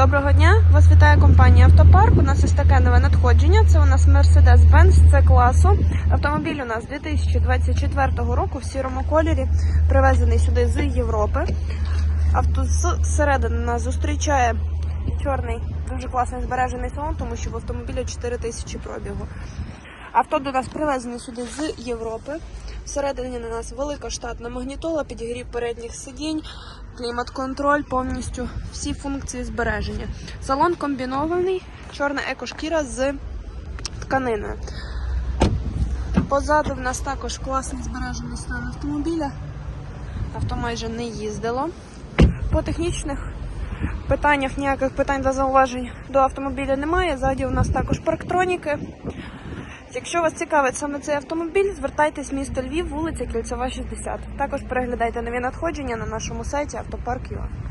Доброго дня! Вас вітає компанія Автопарк. У нас ось таке нове надходження. Це у нас Mercedes-Benz C класу. Автомобіль у нас 2024 року в сірому кольорі, привезений сюди з Європи. Авто зсередини нас зустрічає чорний, дуже класний збережений салон, тому що в автомобілі 4 тисячі пробігу. Авто до нас привезене сюди з Європи. Всередині на нас велика штатна магнітола, підігрів передніх сидінь, клімат-контроль, повністю всі функції збереження. Салон комбінований, чорна екошкіра з тканиною. Позаду в нас також класний збережений стан автомобіля. Авто майже не їздило. По технічних питаннях ніяких питань та зауважень до автомобіля немає. Ззаді у нас також парктроніки. Якщо вас цікавить саме цей автомобіль, звертайтесь в місто Львів, вулиця Кільцева, 60. Також переглядайте нові надходження на нашому сайті автопарк.ua.